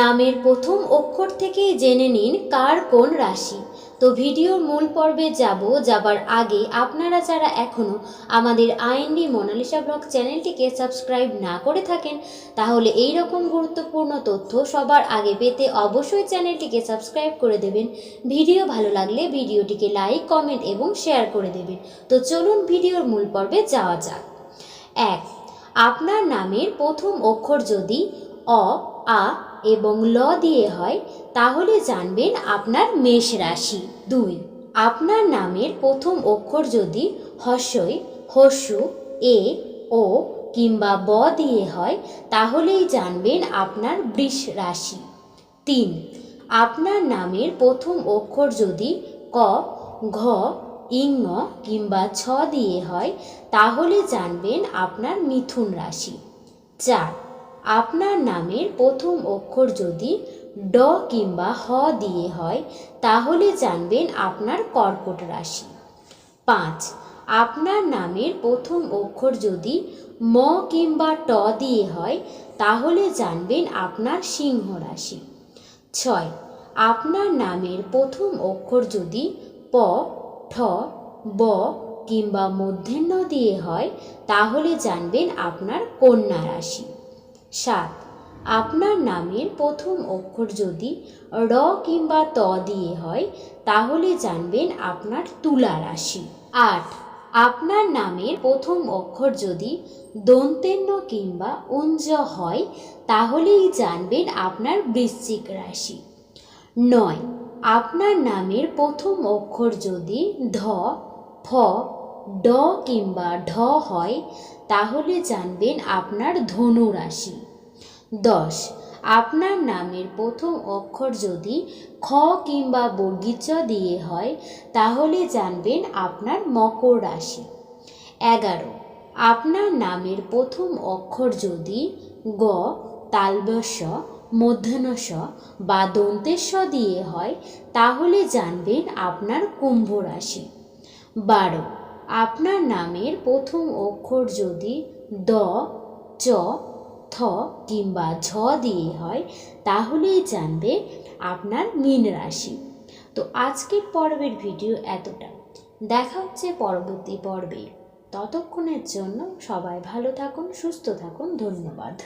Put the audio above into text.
নামের প্রথম অক্ষর থেকেই জেনে নিন কার কোন রাশি। তো ভিডিওর মূল পর্বে যাব, যাবার আগে আপনারা যারা এখনও আমাদের আইএনডি মোনালিসা ব্লগ চ্যানেলটিকে সাবস্ক্রাইব না করে থাকেন, তাহলে এই রকম গুরুত্বপূর্ণ তথ্য সবার আগে পেতে অবশ্যই চ্যানেলটিকে সাবস্ক্রাইব করে দেবেন। ভিডিও ভালো লাগলে ভিডিওটিকে লাইক, কমেন্ট এবং শেয়ার করে দেবেন। তো চলুন ভিডিওর মূল পর্বে যাওয়া যাক। এক, আপনার নামের প্রথম অক্ষর যদি অ, আ এবং ল দিয়ে হয়, তাহলে জানবেন আপনার মেষ রাশি। দুই, আপনার নামের প্রথম অক্ষর যদি হস্যই, হস্যু, এ, ও কিংবা ব দিয়ে হয়, তাহলেই জানবেন আপনার বৃষ রাশি। তিন, আপনার নামের প্রথম অক্ষর যদি ক, ঘ, ইং, কিংবা ছ দিয়ে হয়, তাহলে জানবেন আপনার মিথুন রাশি। চার আপনার নামের প্রথম অক্ষর যদি ড কিংবা হ দিয়ে হয়, তাহলে জানবেন আপনার কর্কট রাশি। পাঁচ, আপনার নামের প্রথম অক্ষর যদি ম কিংবা ট দিয়ে হয়, তাহলে জানবেন আপনার সিংহ রাশি। ছয়, আপনার নামের প্রথম অক্ষর যদি প, ঠ, ব কিংবা মূর্ধন্য দিয়ে হয়, তাহলে জানবেন আপনার কন্যা রাশি। সাত। আপনার নামের প্রথম অক্ষর যদি র কিংবা ত দিয়ে হয়, তাহলে জানবেন আপনার তুলা রাশি। আট। আপনার নামের প্রথম অক্ষর যদি দন্তেন্য কিংবা উঞ্জ হয়, তাহলেই জানবেন আপনার বৃশ্চিক রাশি। নয়। আপনার নামের প্রথম অক্ষর যদি ধ, ফ ড কিংবা ঢ হয়, তাহলে জানবেন আপনার ধনু রাশি দশ, আপনার নামের প্রথম অক্ষর যদি খ কিংবা বর্গিচ দিয়ে হয়, তাহলে জানবেন আপনার মকর রাশি। এগারো, আপনার নামের প্রথম অক্ষর যদি গ তালবস্য মধ্যাহ্নস বা দন্তেস্ব দিয়ে হয়, তাহলে জানবেন আপনার কুম্ভ রাশি। বারো আপনার নামের প্রথম অক্ষর যদি দ, চ, থ কিংবা ঝ দিয়ে হয়, তাহলেই জানবে আপনার মীন রাশি। তো আজকের পর্বের ভিডিও এতটা। দেখা হচ্ছে পরবর্তী পর্বে। ততক্ষণের জন্য সবাই ভালো থাকুন, সুস্থ থাকুন। ধন্যবাদ।